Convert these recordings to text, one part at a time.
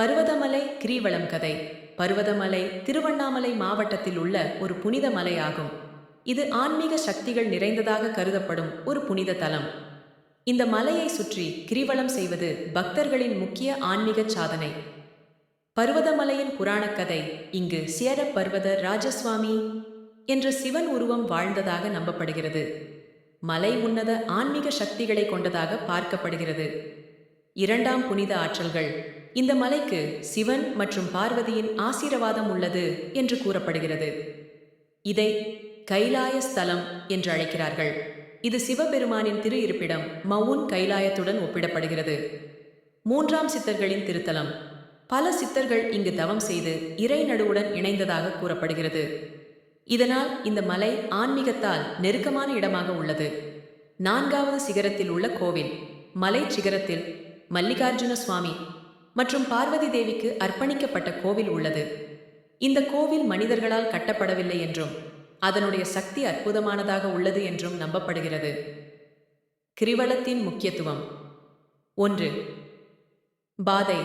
பர்வதமலை கிரீவளம் கதை. பர்வதமலை திருவண்ணாமலை மாவட்டத்தில் உள்ள ஒரு புனித மலையாகும். இது ஆன்மீக சக்திகள் நிறைந்ததாக கருதப்படும் ஒரு புனித தலம். இந்த மலையை சுற்றி கிரிவலம் செய்வது பக்தர்களின் முக்கிய ஆன்மீக சாதனை. பர்வதமலையின் புராணக் கதை இங்கு சேர பர்வத ராஜசுவாமி என்ற சிவன் உருவம் வாழ்ந்ததாக நம்பப்படுகிறது. மலை உன்னத ஆன்மீக சக்திகளை கொண்டதாக பார்க்கப்படுகிறது. இரண்டாம் புனித ஆற்றல்கள். இந்த மலைக்கு சிவன் மற்றும் பார்வதியின் ஆசீர்வாதம் உள்ளது என்று கூறப்படுகிறது. இதை கைலாய ஸ்தலம் என்று அழைக்கிறார்கள். இது சிவபெருமானின் திரு இருப்பிடம் மவுன் கைலாயத்துடன் ஒப்பிடப்படுகிறது. மூன்றாம் சித்தர்களின் திருத்தலம். பல சித்தர்கள் இங்கு தவம் செய்து இறை நடுவுடன் இணைந்ததாக கூறப்படுகிறது. இதனால் இந்த மலை ஆன்மீகத்தால் நெருக்கமான இடமாக உள்ளது. நான்காவது சிகரத்தில் உள்ள கோவில் மலை சிகரத்தில் மல்லிகார்ஜுன சுவாமி மற்றும் பார்வதி தேவிக்கு அர்ப்பணிக்கப்பட்ட கோவில் உள்ளது. இந்த கோவில் மனிதர்களால் கட்டப்படவில்லை என்றும் அதனுடைய சக்தி அற்புதமானதாக உள்ளது என்றும் நம்பப்படுகிறது. கிரிவலத்தின் முக்கியத்துவம். ஒன்று. பாதை.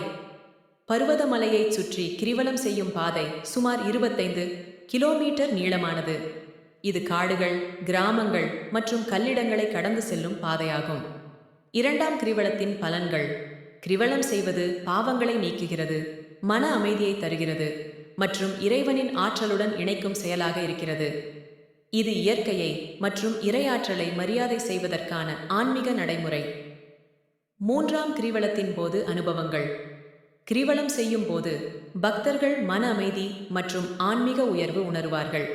பருவதமலையை சுற்றி கிரிவலம் செய்யும் பாதை சுமார் இருபத்தைந்து கிலோமீட்டர் நீளமானது. இது காடுகள் கிராமங்கள் மற்றும் கல்லிடங்களை கடந்து செல்லும் பாதையாகும். இரண்டாம் கிரிவலத்தின் பலன்கள். கிரிவலம் செய்வது பாவங்களை நீக்குகிறது மன அமைதியை தருகிறது மற்றும் இறைவனின் ஆற்றலுடன் இணைக்கும் செயலாக இருக்கிறது. இது இயற்கையை மற்றும் இறையாற்றலை மரியாதை செய்வதற்கான ஆன்மீக நடைமுறை. மூன்றாம் கிரிவலத்தின் போது அனுபவங்கள். கிரிவலம் செய்யும் போது பக்தர்கள் மன அமைதி மற்றும் ஆன்மீக உயர்வு உணருவார்கள்.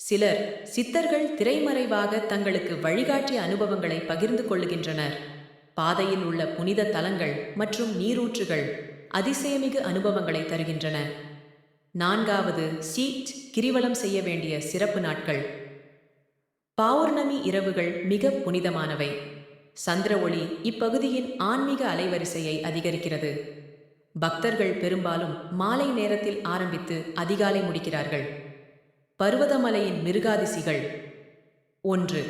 சிலர் சித்தர்கள் திரைமறைவாக தங்களுக்கு வழிகாட்டிய அனுபவங்களை பகிர்ந்து கொள்ளுகின்றனர் பாதையில் உள்ள புனித தலங்கள் மற்றும் நீரூற்றுகள் அதிசயமிகு அனுபவங்களை தருகின்றன. நான்காவது சீட் கிரிவலம் செய்ய வேண்டிய சிறப்பு நாட்கள். பௌர்ணமி இரவுகள் மிக புனிதமானவை. சந்திர ஒளி இப்பகுதியின் ஆன்மீக அலைவரிசையை அதிகரிக்கிறது. பக்தர்கள் பெரும்பாலும் மாலை நேரத்தில் ஆரம்பித்து அதிகாலை முடிக்கிறார்கள். பருவதமலையின் மிருகாதிசிகள். ஒன்று.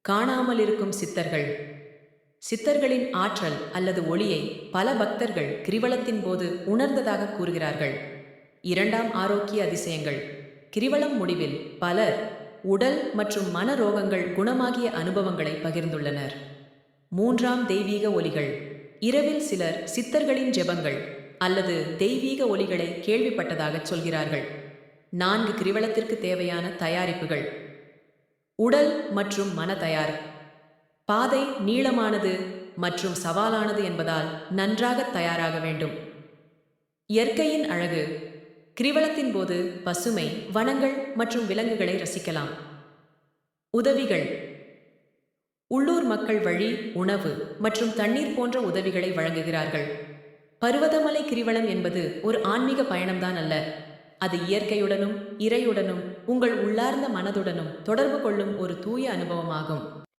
காணாமல் இருக்கும் சித்தர்கள். சித்தர்களின் ஆற்றல் அல்லது ஒளியை பல பக்தர்கள் கிரிவலத்தின் போது உணர்ந்ததாக கூறுகிறார்கள். இரண்டாம் ஆரோக்கிய அதிசயங்கள். கிரிவலம் முடிவில் பலர் உடல் மற்றும் மன ரோகங்கள் குணமாகிய அனுபவங்களை பகிர்ந்துள்ளனர். மூன்றாம் தெய்வீக ஒலிகள். இரவில் சிலர் சித்தர்களின் ஜெபங்கள் அல்லது தெய்வீக ஒலிகளை கேள்விப்பட்டதாகச் சொல்கிறார்கள். நான்கு கிரிவலத்திற்கு தேவையான தயாரிப்புகள். உடல் மற்றும் மன தயார் பாதை நீளமானது மற்றும் சவாலானது என்பதால் நன்றாக தயாராக வேண்டும். இயற்கையின் அழகு. கிரிவலத்தின் போது பசுமை வனங்கள் மற்றும் விலங்குகளை ரசிக்கலாம். உதவிகள். உள்ளூர் மக்கள் வழி உணவு மற்றும் தண்ணீர் போன்ற உதவிகளை வழங்குகிறார்கள். பருவதமலை கிரிவலம் என்பது ஒரு ஆன்மீக பயணம்தான் அல்ல. அது இயற்கையுடனும் இறையுடனும் உங்கள் உள்ளார்ந்த மனதுடனும் தொடர்பு கொள்ளும் ஒரு தூய அனுபவமாகும்.